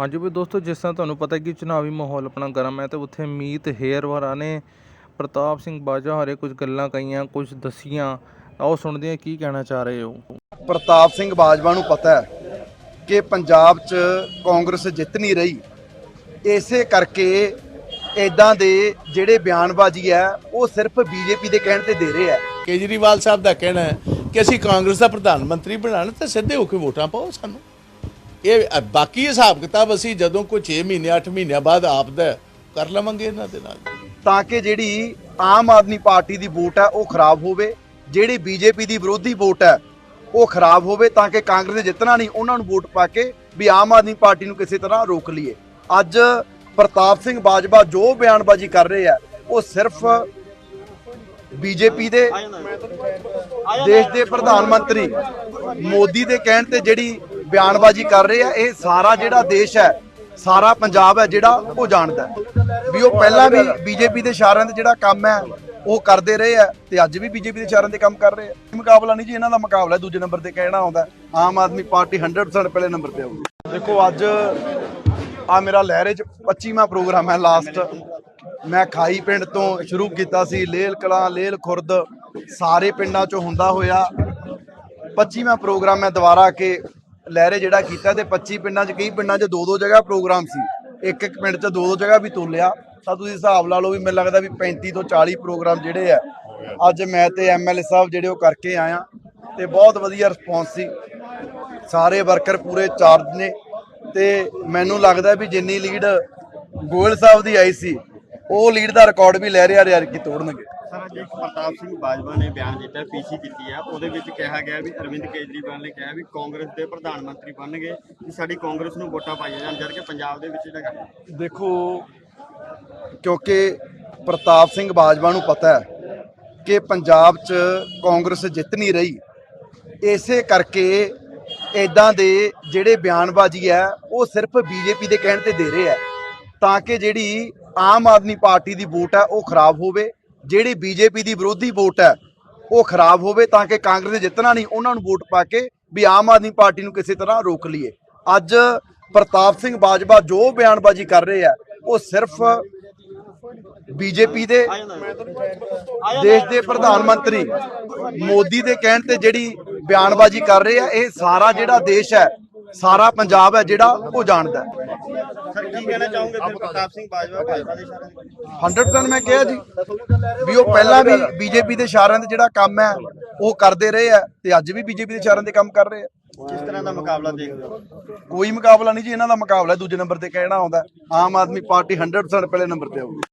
ਹਾਂਜੀ ਵੀ ਦੋਸਤੋ ਜਿਸ ਤਰ੍ਹਾਂ ਤੁਹਾਨੂੰ ਪਤਾ ਕਿ ਚੁਣਾਵੀ ਮਾਹੌਲ ਆਪਣਾ ਗਰਮ ਹੈ ਤੇ ਉੱਥੇ ਮੀਤ ਹੇਅਰ ਵਾਲਾ ਨੇ ਪ੍ਰਤਾਪ ਸਿੰਘ ਬਾਜਵਾ ਹਾਰੇ ਕੁਝ ਗੱਲਾਂ ਕਹੀਆਂ ਕੁਝ ਦਸੀਆਂ। ਆਓ ਸੁਣਦੇ ਹਾਂ ਕੀ ਕਹਿਣਾ ਚਾਹ ਰਹੇ ਹੋ। ਪ੍ਰਤਾਪ ਸਿੰਘ ਬਾਜਵਾ ਨੂੰ ਪਤਾ ਹੈ ਕਿ ਪੰਜਾਬ 'ਚ ਕਾਂਗਰਸ ਜਿੱਤ ਨਹੀਂ ਰਹੀ। ਇਸੇ ਕਰਕੇ ਇਦਾਂ ਦੇ ਜਿਹੜੇ ਬਿਆਨਬਾਜ਼ੀ ਹੈ ਉਹ ਸਿਰਫ ਬੀਜੇਪੀ ਦੇ ਕਹਿਣ ਤੇ ਦੇ ਰਹੇ ਹੈ। ਕੇਜਰੀਵਾਲ ਸਾਹਿਬ ਦਾ ਕਹਿਣਾ ਹੈ ਕਿ ਅਸੀਂ ਕਾਂਗਰਸ ਦਾ ਪ੍ਰਧਾਨ ਮੰਤਰੀ ਬਣਾਉਣਾ ਤਾਂ ਸਿੱਧੇ ਹੋ ਕੇ ਵੋਟਾਂ ਪਾਓ ਸਾਨੂੰ। ਇਹ ਬਾਕੀ ਹਿਸਾਬ ਕਿਤਾਬ ਅਸੀਂ ਜਦੋਂ ਕੋਈ 6 ਮਹੀਨੇ 8 ਮਹੀਨਿਆਂ ਬਾਅਦ ਆਪ ਦਾ ਕਰ ਲਵਾਂਗੇ ਇਹਨਾਂ ਦੇ ਨਾਲ। ਤਾਂ ਕਿ ਜਿਹੜੀ ਆਮ ਆਦਮੀ ਪਾਰਟੀ ਦੀ ਵੋਟ ਹੈ ਉਹ ਖਰਾਬ ਹੋਵੇ। ਜਿਹੜੀ ਬੀਜੇਪੀ ਦੀ ਵਿਰੋਧੀ ਵੋਟ ਹੈ ਉਹ ਖਰਾਬ ਹੋਵੇ ਤਾਂ ਕਿ ਕਾਂਗਰਸ ਨੇ ਜਿੱਤਣਾ ਨਹੀਂ ਉਹਨਾਂ ਨੂੰ ਵੋਟ ਪਾ ਕੇ ਵੀ ਆਮ ਆਦਮੀ ਪਾਰਟੀ ਨੂੰ ਕਿਸੇ ਤਰ੍ਹਾਂ ਰੋਕ ਲਈਏ। ਅੱਜ ਪ੍ਰਤਾਪ ਸਿੰਘ ਬਾਜਵਾ ਜੋ ਬਿਆਨਬਾਜ਼ੀ ਕਰ ਰਹੇ ਆ ਉਹ ਸਿਰਫ ਬੀਜੇਪੀ ਦੇ ਦੇਸ਼ ਦੇ ਪ੍ਰਧਾਨ ਮੰਤਰੀ ਮੋਦੀ ਦੇ ਕਹਿਣ ਤੇ ਜਿਹੜੀ ਬਿਆਨਬਾਜ਼ੀ ਕਰ ਰਹੇ ਆ। ਇਹ ਸਾਰਾ ਜਿਹੜਾ ਦੇਸ਼ ਹੈ, ਸਾਰਾ ਪੰਜਾਬ ਹੈ ਜਿਹੜਾ ਉਹ ਜਾਣਦਾ ਵੀ ਉਹ ਪਹਿਲਾਂ ਵੀ ਬੀਜੇਪੀ ਦੇ ਇਸ਼ਾਰਿਆਂ ਤੇ ਜਿਹੜਾ ਕੰਮ ਹੈ, ਉਹ ਕਰਦੇ ਰਹੇ ਆ ਤੇ ਅੱਜ ਵੀ ਬੀਜੇਪੀ ਦੇ ਇਸ਼ਾਰਿਆਂ ਤੇ ਕੰਮ ਕਰ ਰਹੇ ਆ। ਮੁਕਾਬਲਾ ਨਹੀਂ ਜੀ, ਇਹਨਾਂ ਦਾ ਮੁਕਾਬਲਾ ਦੂਜੇ ਨੰਬਰ ਤੇ ਕਹਿਣਾ ਆਉਂਦਾ ਆਮ ਆਦਮੀ ਪਾਰਟੀ 100% ਪਹਿਲੇ ਨੰਬਰ ਤੇ ਆਉਂਦੀ ਦੇਖੋ, ਅੱਜ ਆ ਮੇਰਾ ਲਹਿਰੇ ਚ 25ਵਾਂ ਪ੍ਰੋਗਰਾਮ ਹੈ ਲਾਸਟ ਮੈਂ ਖਾਈ ਪਿੰਡ ਤੋਂ ਸ਼ੁਰੂ ਕੀਤਾ ਸੀ, ਲੇਲ ਕਲਾਂ, ਲੇਲ ਖੁਰਦ, ਸਾਰੇ ਪਿੰਡਾਂ ਚੋਂ ਹੁੰਦਾ ਹੋਇਆ। 25ਵਾਂ ਪ੍ਰੋਗਰਾਮ ਮੈਂ ਦੁਬਾਰਾ ਆ ਕੇ ਲਹਿਰੇ ਜਿਹੜਾ ਕੀਤਾ ਤੇ 25 ਪਿੰਡਾਂ 'ਚ, ਕਈ ਪਿੰਡਾਂ 'ਚ ਦੋ ਦੋ ਜਗ੍ਹਾ ਪ੍ਰੋਗਰਾਮ ਸੀ। ਇੱਕ ਇੱਕ ਪਿੰਡ 'ਚ ਦੋ ਦੋ ਜਗ੍ਹਾ ਵੀ ਤੋਲਿਆ। ਤਾਂ ਤੁਸੀਂ ਹਿਸਾਬ ਲਾ ਲਓ ਵੀ ਮੈਨੂੰ ਲੱਗਦਾ ਵੀ 35 ਤੋਂ 40 ਪ੍ਰੋਗਰਾਮ ਜਿਹੜੇ ਆ, ਅੱਜ ਮੈਂ ਤੇ ਐਮਐਲਏ ਸਾਹਿਬ ਜਿਹੜੇ ਉਹ ਕਰਕੇ ਆਇਆ। ਤੇ ਬਹੁਤ ਵਧੀਆ ਰਿਸਪੌਂਸ ਸੀ। ਸਾਰੇ ਵਰਕਰ ਪੂਰੇ ਚਾਰਜ ਨੇ। ਤੇ ਮੈਨੂੰ ਲੱਗਦਾ ਵੀ ਜਿੰਨੀ ਲੀਡ ਗੋਇਲ ਸਾਹਿਬ ਦੀ ਆਈ ਸੀ, ਉਹ ਲੀਡ ਦਾ ਰਿਕਾਰਡ ਵੀ ਲੈ ਰਿਹਾ ਰਿਆ ਕੀ ਤੋੜਨਗੇ। ਸਰ, ਅੱਜ ਇੱਕ ਪ੍ਰਤਾਪ ਸਿੰਘ ਬਾਜਵਾ ਨੇ ਬਿਆਨ ਦਿੱਤਾ, ਪੀਸੀ ਕੀਤੀ ਹੈ ਉਹਦੇ ਵਿੱਚ ਕਿਹਾ ਗਿਆ ਵੀ ਅਰਵਿੰਦ ਕੇਜਰੀਵਾਲ ਨੇ ਕਿਹਾ ਵੀ ਕਾਂਗਰਸ ਦੇ ਪ੍ਰਧਾਨ ਮੰਤਰੀ ਬਣਨਗੇ ਕਿ ਸਾਡੀ ਕਾਂਗਰਸ ਨੂੰ ਵੋਟਾਂ ਪਾਈਆਂ ਜਾਣ, ਜਦ ਕਿ ਪੰਜਾਬ ਦੇ ਵਿੱਚ ਇਹਦਾ ਦੇਖੋ, ਕਿਉਂਕਿ ਪ੍ਰਤਾਪ ਸਿੰਘ ਬਾਜਵਾ ਨੂੰ ਪਤਾ ਹੈ ਕਿ ਪੰਜਾਬ 'ਚ ਕਾਂਗਰਸ ਜਿੱਤ ਨਹੀਂ ਰਹੀ। ਇਸੇ ਕਰਕੇ ਇਦਾਂ ਦੇ ਜਿਹੜੇ ਬਿਆਨਬਾਜ਼ੀ ਹੈ, ਉਹ ਸਿਰਫ ਬੀਜੇਪੀ ਦੇ ਕਹਿਣ ਤੇ ਦੇ ਰਹੇ ਹੈ। ਤਾਂ ਕਿ ਜਿਹੜੀ ਆਮ ਆਦਮੀ ਪਾਰਟੀ ਦੀ ਵੋਟ ਹੈ, ਉਹ ਖਰਾਬ ਹੋਵੇ। ਜਿਹੜੀ ਬੀਜੇਪੀ ਦੀ ਵਿਰੋਧੀ ਵੋਟ ਹੈ, ਉਹ ਖਰਾਬ ਹੋਵੇ ਤਾਂ ਕਿ ਕਾਂਗਰਸ ਨੇ ਜਿੱਤਣਾ ਨਹੀਂ, ਉਹਨਾਂ ਨੂੰ ਵੋਟ ਪਾ ਕੇ ਵੀ ਆਮ ਆਦਮੀ ਪਾਰਟੀ ਨੂੰ ਕਿਸੇ ਤਰ੍ਹਾਂ ਰੋਕ ਲਈਏ। ਅੱਜ ਪ੍ਰਤਾਪ ਸਿੰਘ ਬਾਜਵਾ ਜੋ ਬਿਆਨਬਾਜ਼ੀ ਕਰ ਰਹੇ ਆ, ਉਹ ਸਿਰਫ ਬੀਜੇਪੀ ਦੇ ਦੇਸ਼ ਦੇ ਪ੍ਰਧਾਨ ਮੰਤਰੀ ਮੋਦੀ ਦੇ ਕਹਿਣ ਤੇ ਜਿਹੜੀ ਬਿਆਨਬਾਜ਼ੀ ਕਰ ਰਹੇ ਆ, ਇਹ ਸਾਰਾ ਜਿਹੜਾ ਦੇਸ਼ ਹੈ, ਸਾਰਾ ਪੰਜਾਬ ਹੈ ਜਿਹੜਾ ਉਹ ਜਾਣਦਾ ਸਰ ਕੀ ਕਹਿਣਾ ਚਾਹੋਗੇ ਫਿਰ ਪ੍ਰਤਾਪ ਸਿੰਘ ਬਾਜਵਾ ਭਾਜਪਾ ਦੇ ਇਸ਼ਾਰੇ 100% ਮੈਂ ਕਿਹਾ ਜੀ ਵੀ ਉਹ ਪਹਿਲਾਂ ਵੀ ਬੀਜੇਪੀ ਦੇ ਇਸ਼ਾਰਿਆਂ ਤੇ ਜਿਹੜਾ ਕੰਮ ਹੈ ਉਹ ਕਰਦੇ ਰਹੇ ਆ ਤੇ ਅੱਜ ਵੀ ਬੀਜੇਪੀ ਦੇ ਇਸ਼ਾਰਿਆਂ ਤੇ ਕੰਮ ਕਰ ਰਹੇ ਆ। ਕਿਸ ਤਰ੍ਹਾਂ ਦਾ ਮੁਕਾਬਲਾ ਦੇਖਦੇ ਹੋ? ਕੋਈ ਮੁਕਾਬਲਾ ਨਹੀਂ ਜੀ ਇਹਨਾਂ ਦਾ ਮੁਕਾਬਲਾ ਦੂਜੇ ਨੰਬਰ ਤੇ ਕਹਿਣਾ ਆਉਂਦਾ। ਆਮ ਆਦਮੀ ਪਾਰਟੀ 100% ਪਹਿਲੇ ਨੰਬਰ ਤੇ ਆਊਗੀ।